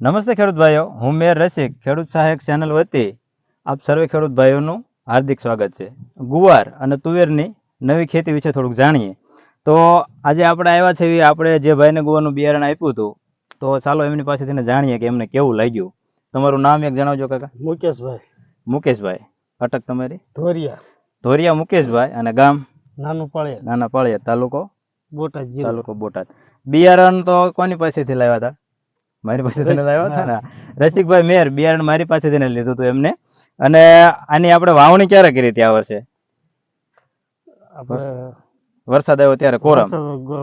નમસ્તે ખેડૂત ભાઈઓ હું મેર રસિક ખેડૂત સહાયક ચેનલ વતી આપ સર્વે ખેડૂત ભાઈઓનું હાર્દિક સ્વાગત છે. ગુવાર અને તુવેરની નવી ખેતી વિશે થોડુંક જાણીએ. તો આજે આપણે આવ્યા છે આપણે જે ભાઈને ગુવારનું બિયારણ આપ્યું હતું તો ચાલો એમની પાસેથી જાણીએ કે એમને કેવું લાગ્યું. તમારું નામ એક જણાવજો કાકા. મુકેશભાઈ. મુકેશભાઈ અટક તમારી. ધોરિયા. ધોરિયા મુકેશભાઈ અને ગામ? નાનું પાળિયા. નાના પાળિયા તાલુકો? બોટાદ તાલુકો બોટાદ. બિયારણ તો કોની પાસેથી લાવ્યા હતા? મારી પાસે ને લાવ્યો હતા ને? રસિકભાઈ મેર બિયારણ મારી પાસે તેને લીધું હતું એમને. અને આની આપણે વાવણી ક્યારે કરી હતી આ વર્ષે? વરસાદ આવ્યો ત્યારે કોરામ.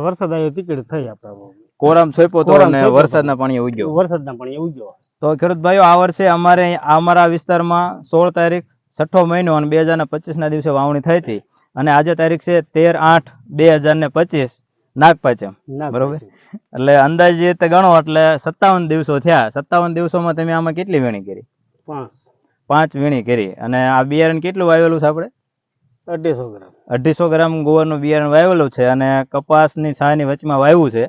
વરસાદ આવ્યો તીકડ થઈ આપણે કોરામ સોંપ્યો તો અને વરસાદના પાણી ઉગ્યો. વરસાદના પાણી ઉગ્યો. તો ખેડૂત ભાઈઓ આ વર્ષે અમારે અમારા વિસ્તારમાં સોળ તારીખ છઠ્ઠો મહિનો અને બે હજાર ને પચીસના દિવસે વાવણી થઈ હતી. અને આજે તારીખ છે તેર આઠ બે હજાર ને પચીસ. નાગપાચમ બરોબર. એટલે અંદાજે તે ગણો એટલે સત્તાવન દિવસો થયા. સત્તાવન દિવસોમાં તમે આમાં કેટલી વીણી કરી? પાંચ. પાંચ વીણી કરી. અને આ બિયારણ કેટલું વાવેલું છે આપણે? અઢીસો ગ્રામ. અઢીસો ગ્રામ ગુવારનું બિયારણ વાવેલું છે અને કપાસની છાની વચમાં વાવ્યું છે.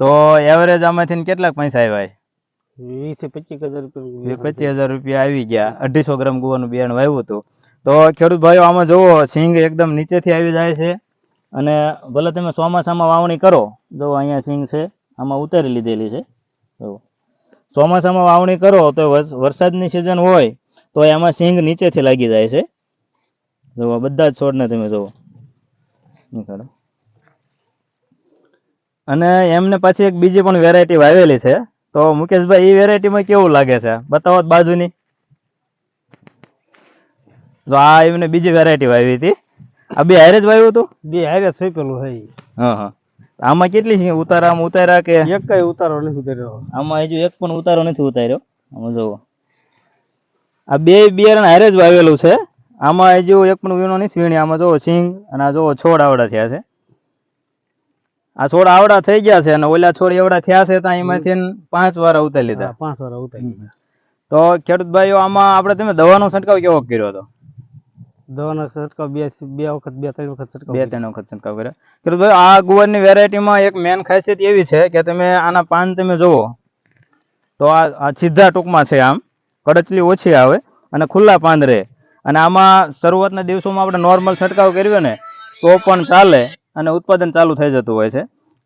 તો એવરેજ આમાંથી કેટલાક પૈસા આવ્યા? વીસ પચીસ હજાર રૂપિયા પચીસ હજાર રૂપિયા આવી ગયા. અઢીસો ગ્રામ ગુવાનું બિયારણ વાવ્યું હતું. તો ખેડૂત ભાઈઓ આમાં જુઓ સિંગ એકદમ નીચેથી આવી જાય છે. અને ભલે તમે ચોમાસામાં વાવણી કરો, જો અહીંયા સિંગ છે, આમાં ઉતારી લીધેલી છે. જો ચોમાસામાં વાવણી કરો, તો વરસ- વરસાદની સિઝન હોય, તો એમાં સિંગ નીચેથી લાગી જાય છે. જુઓ બધા જ છોડને તમે જુઓ. નીકળો. અને એમને પાછી એક બીજી પણ વેરાયટી વાવેલી છે. તો મુકેશભાઈ એ વેરાયટીમાં કેવું લાગે છે? બતાવો બાજુની. તો આ એમને બીજી વેરાયટી વાવી હતી. આ બે હારે જ વાવ્યું હતું? બે હારે પેલું હે હા હા. આમાં કેટલી છે? ઉતારામાં ઉતાર્યા કે? એક કઈ ઉતારો નથી ઉતાર્યો. આમાં હજુ એક પણ ઉતારો નથી ઉતાર્યો. આમાં જુઓ. આ બે બિયારણ હારે જ વાવેલું છે. આમાં હજુ એક પણ વીણો નથી વીણી આમાં જુઓ સિંગ અને આ જુઓ છોડ આવડા થયા છે. આ છોડ આવડા થઈ ગયા છે અને ઓલા છોડ એવડા થયા છે ત્યાં એમાંથી પાંચ વાર ઉતારી લીધા. પાંચ વાર ઉતારી તો ખેડૂત ભાઈઓ આમાં આપણે તમે દવાનો છંટકાવ કેવો કર્યો હતો? દવાનો છંટકાવ બે બે વખત બે ત્રણ વખત છંટકાવ બે ત્રણ વખત છંટકાવ કર્યો. ખેડૂત ભાઈ આ ગુવારની વેરાયટીમાં એક મેન ખાસિયત એવી છે કે તમે આના પાન તમે જુઓ. તો આ આ સીધા ટૂંકમાં છે આમ. કડચલી ઓછી આવે અને ખુલ્લા પાન રહે. અને આમાં શરૂઆતના દિવસોમાં આપણે નોર્મલ છંટકાવ કર્યો ને તો પણ ચાલે અને ઉત્પાદન ચાલુ થઈ જતું હોય છે.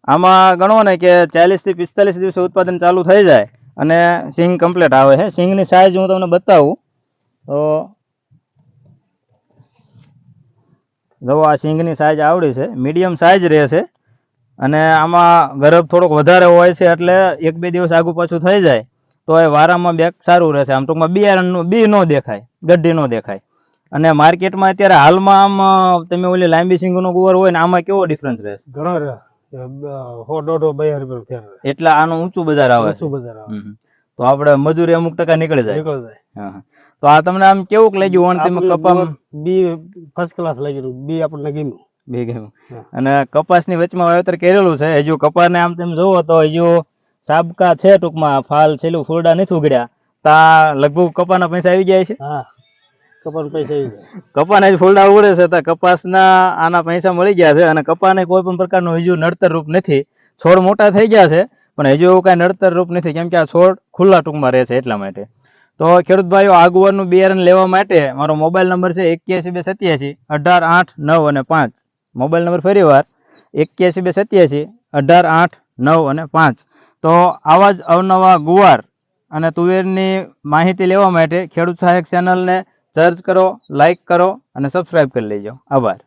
આમાં ગણો ને કે ચાલીસથી પિસ્તાલીસ દિવસે ઉત્પાદન ચાલુ થઈ જાય અને સિંગ કમ્પ્લીટ આવે છે. સિંગની સાઇઝ હું તમને બતાવું. તો જુઓ આ સિંગની સાઇઝ આવડી છે મીડિયમ સાઇઝ રહેશે. અને આમાં ગરબ થોડોક વધારે હોય છે એટલે એક બે દિવસ આગુ પાછું થઈ જાય તો એ વારામાં બેક સારું રહેશે. આમ ટૂંકમાં બિયારણનું બી ન દેખાય ગઢી ન દેખાય. અને માર્કેટમાં અત્યારે હાલમાં આમ તમે ઓલી લાંબી સિંગનો ગુવર હોય ને આમાં કેવો ડિફરન્સ રહેશે? ઘણો દોઢો બે. એટલે આનું ઊંચું બજાર આવે ઊંચું બજાર આવે. તો આપણે મજૂરી અમુક ટકા નીકળી જાય. નીકળી જાય. હા. તો આ તમને આમ કેવું લાગ્યું વણ તમે કપામાં? બી ફર્સ્ટ ક્લાસ લાગી બી આપણને ગમ્યું. બી ગમ્યું. અને કપાસની વચમાં વાવેતર કરેલું છે? હજુ કપાસને આમ તેમ જોવો તો હજુ સાબકા છે ટૂંકમાં ફાલ છેલ્લું ફૂલડા નથી ઉગડ્યા. તા લગભગ કપાના પૈસા આવી જાય છે? હા કપાસ પૈસા આવી જાય. કપાના જ ફૂલડા ઉગડે છે તો કપાસના આના પૈસા મળી ગયા છે અને કપાને કોઈ પણ પ્રકારનું હજુ નડતર રૂપ નથી. છોડ મોટા થઈ ગયા છે પણ હજુ એવું કાંઈ નડતર રૂપ નથી કેમ કે આ છોડ ખુલ્લા ટૂંકમાં રહે છે એટલા માટે. તો ખેડૂત ભાઈઓ આગુવાનું બિયારણ લેવા માટે મારો મોબાઈલ નંબર છે એક્યાસી બે સત્યાસી, અઢાર, આઠ, નવ અને પાંચ. મોબાઈલ નંબર ફરી વાર એક્યાસી બે સત્યાસી, અઢાર, આઠ, નવ અને પાંચ. તો આવા જ અવનવા ગુવાર અને તુવેરની માહિતી લેવા માટે ખેડૂત સહાયક ચેનલને સર્ચ કરો લાઇક કરો અને સબસ્ક્રાઈબ કરી લેજો. આભાર.